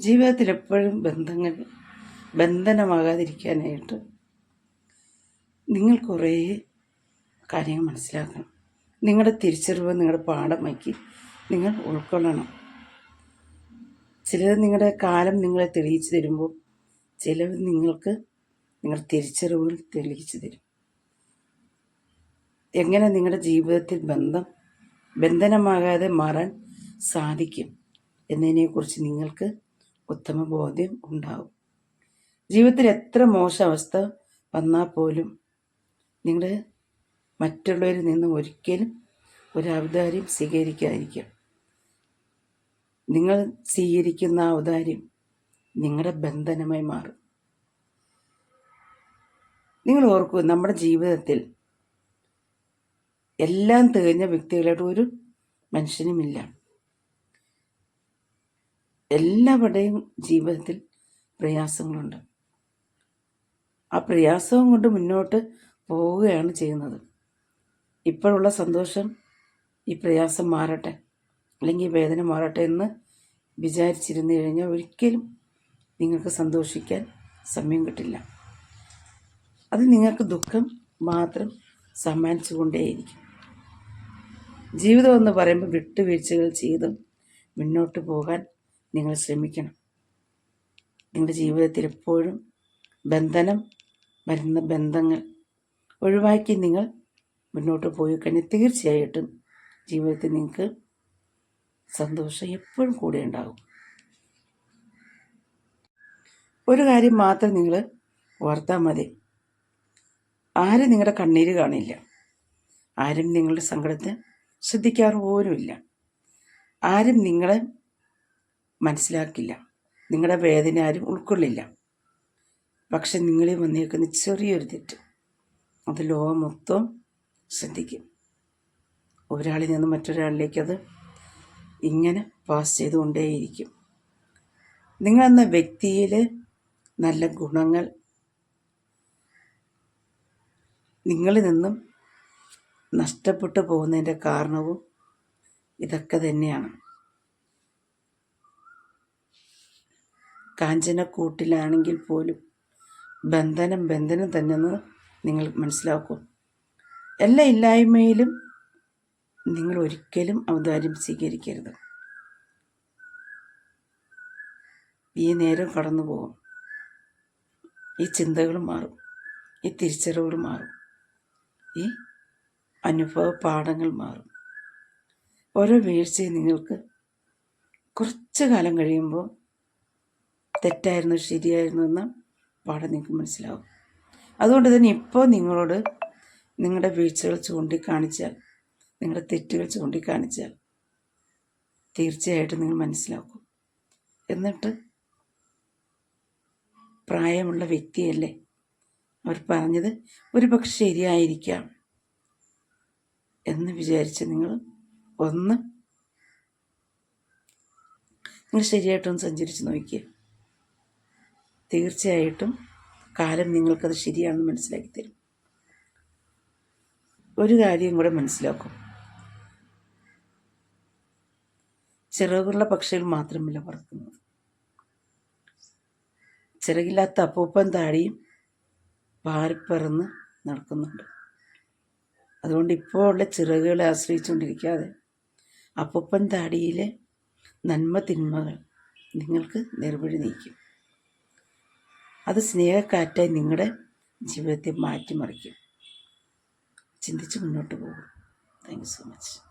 ജീവിതത്തിൽ എപ്പോഴും ബന്ധങ്ങൾ ബന്ധനമാകാതിരിക്കാനായിട്ട് നിങ്ങൾ കുറേ കാര്യങ്ങൾ മനസ്സിലാക്കണം. നിങ്ങളുടെ തിരിച്ചറിവ് നിങ്ങളുടെ പാഠമാക്കി നിങ്ങൾ ഉൾക്കൊള്ളണം. ചിലത് നിങ്ങളുടെ കാലം നിങ്ങളെ തെളിയിച്ചു തരുമ്പോൾ ചിലത് നിങ്ങൾക്ക് നിങ്ങളുടെ തിരിച്ചറിവുകൾ തെളിയിച്ചു തരും. എങ്ങനെ നിങ്ങളുടെ ജീവിതത്തിൽ ബന്ധം ബന്ധനമാകാതെ മാറാൻ സാധിക്കും എന്നതിനെക്കുറിച്ച് നിങ്ങൾക്ക് ഉത്തമ ബോധ്യം ഉണ്ടാവും. ജീവിതത്തിൽ എത്ര മോശം അവസ്ഥ വന്നാൽ പോലും നിങ്ങൾ മറ്റുള്ളവരിൽ നിന്ന് ഒരിക്കലും ഒരു ഔദാര്യം സ്വീകരിക്കാതിരിക്കുക. നിങ്ങൾ സ്വീകരിക്കുന്ന ആ ഔദാര്യം നിങ്ങളുടെ ബന്ധനമായി മാറും. നിങ്ങൾ ഓർക്കൂ നമ്മുടെ ജീവിതത്തിൽ എല്ലാം തികഞ്ഞ വ്യക്തികളായിട്ട് ഒരു മനുഷ്യനുമില്ല. എല്ലാവരുടെയും ജീവിതത്തിൽ പ്രയാസങ്ങളുണ്ട്. ആ പ്രയാസവും കൊണ്ട് മുന്നോട്ട് പോവുകയാണ് ചെയ്യുന്നത്. ഇപ്പോഴുള്ള സന്തോഷം ഈ പ്രയാസം മാറട്ടെ അല്ലെങ്കിൽ വേദന മാറട്ടെ എന്ന് വിചാരിച്ചിരുന്നു കഴിഞ്ഞാൽ ഒരിക്കലും നിങ്ങൾക്ക് സന്തോഷിക്കാൻ സമയം കിട്ടില്ല. അത് നിങ്ങൾക്ക് ദുഃഖം മാത്രം സമ്മാനിച്ചു കൊണ്ടേയിരിക്കും. ജീവിതം എന്ന് പറയുമ്പോൾ വിട്ടുവീഴ്ചകൾ ചെയ്തും മുന്നോട്ട് പോകാൻ നിങ്ങൾ ശ്രമിക്കണം. നിങ്ങളുടെ ജീവിതത്തിൽ എപ്പോഴും ബന്ധനം വരുന്ന ബന്ധങ്ങൾ ഒഴിവാക്കി നിങ്ങൾ മുന്നോട്ട് പോയി കഴിഞ്ഞാൽ തീർച്ചയായിട്ടും ജീവിതത്തിൽ നിങ്ങൾക്ക് സന്തോഷം എപ്പോഴും കൂടെ ഉണ്ടാകും. ഒരു കാര്യം മാത്രം നിങ്ങൾ ഓർത്താൽ മതി. ആരും നിങ്ങളുടെ കണ്ണീര് കാണില്ല. ആരും നിങ്ങളുടെ സങ്കടത്തെ ശ്രദ്ധിക്കാറ് പോലുമില്ല ആരും നിങ്ങളെ മനസ്സിലാക്കില്ല. നിങ്ങളുടെ വേദന ആരും ഉൾക്കൊള്ളില്ല. പക്ഷെ നിങ്ങളിൽ വന്നേക്കുന്ന ചെറിയൊരു തെറ്റ്. അത് ലോകം മൊത്തം ശ്രദ്ധിക്കും. ഒരാളിൽ നിന്ന് മറ്റൊരാളിലേക്ക് അത് ഇങ്ങനെ പാസ് ചെയ്തുകൊണ്ടേയിരിക്കും. നിങ്ങളെന്ന വ്യക്തിയിൽ നല്ല ഗുണങ്ങൾ നിങ്ങളിൽ നിന്നും നഷ്ടപ്പെട്ടു പോകുന്നതിന്റെ കാരണവും ഇതൊക്കെ തന്നെയാണ്. കാഞ്ചനക്കൂട്ടിലാണെങ്കിൽ പോലും ബന്ധനം ബന്ധനം തന്നെയെന്ന് നിങ്ങൾ മനസ്സിലാക്കും. എല്ലാ ഇല്ലായ്മയിലും നിങ്ങൾ ഒരിക്കലും ഔദാര്യം സ്വീകരിക്കരുത്. ഈ നേരം കടന്നു പോകും. ഈ ചിന്തകൾ മാറും. ഈ തിരിച്ചറിവുകൾ മാറും. ഈ അനുഭവ പാഠങ്ങൾ മാറും. ഓരോ വീഴ്ചയും നിങ്ങൾക്ക് കുറച്ച് കാലം കഴിയുമ്പോൾ തെറ്റായിരുന്നു ശരിയായിരുന്നു എന്ന് പാടം നിങ്ങൾക്ക് മനസ്സിലാവും. അതുകൊണ്ട് തന്നെ ഇപ്പോൾ നിങ്ങളോട് നിങ്ങളുടെ വീഴ്ചകൾ ചൂണ്ടിക്കാണിച്ചാൽ നിങ്ങളുടെ തെറ്റുകൾ ചൂണ്ടിക്കാണിച്ചാൽ തീർച്ചയായിട്ടും നിങ്ങൾ മനസ്സിലാക്കും. എന്നിട്ട് പ്രായമുള്ള വ്യക്തിയല്ലേ അവർ പറഞ്ഞത് ഒരു പക്ഷെ ശരിയായിരിക്കാം എന്ന് വിചാരിച്ച് നിങ്ങൾ ഒന്ന് നിങ്ങൾ ശരിയായിട്ടൊന്ന് സഞ്ചരിച്ച് നോക്കിയേ. തീർച്ചയായിട്ടും കാലം നിങ്ങൾക്കത് ശരിയാണെന്ന് മനസ്സിലാക്കി തരും. ഒരു കാര്യം കൂടെ മനസ്സിലാക്കും. ചിറകുള്ള പക്ഷികൾ മാത്രമല്ല പറക്കുന്നത്. ചിറകില്ലാത്ത അപ്പൂപ്പൻ താടിയും പാറിപ്പറന്ന് നടക്കുന്നുണ്ട്. അതുകൊണ്ട് ഇപ്പോൾ ഉള്ള ചിറകുകളെ ആശ്രയിച്ചുകൊണ്ടിരിക്കാതെ അപ്പൂപ്പൻ താടിയിലെ നന്മ തിന്മകൾ നിങ്ങൾക്ക് നിർവഴി നീക്കും. അത് സ്നേഹക്കാറ്റായി നിങ്ങളുടെ ജീവിതത്തെ മാറ്റിമറിക്കും. ചിന്തിച്ച് മുന്നോട്ട് പോകും. Thank you so much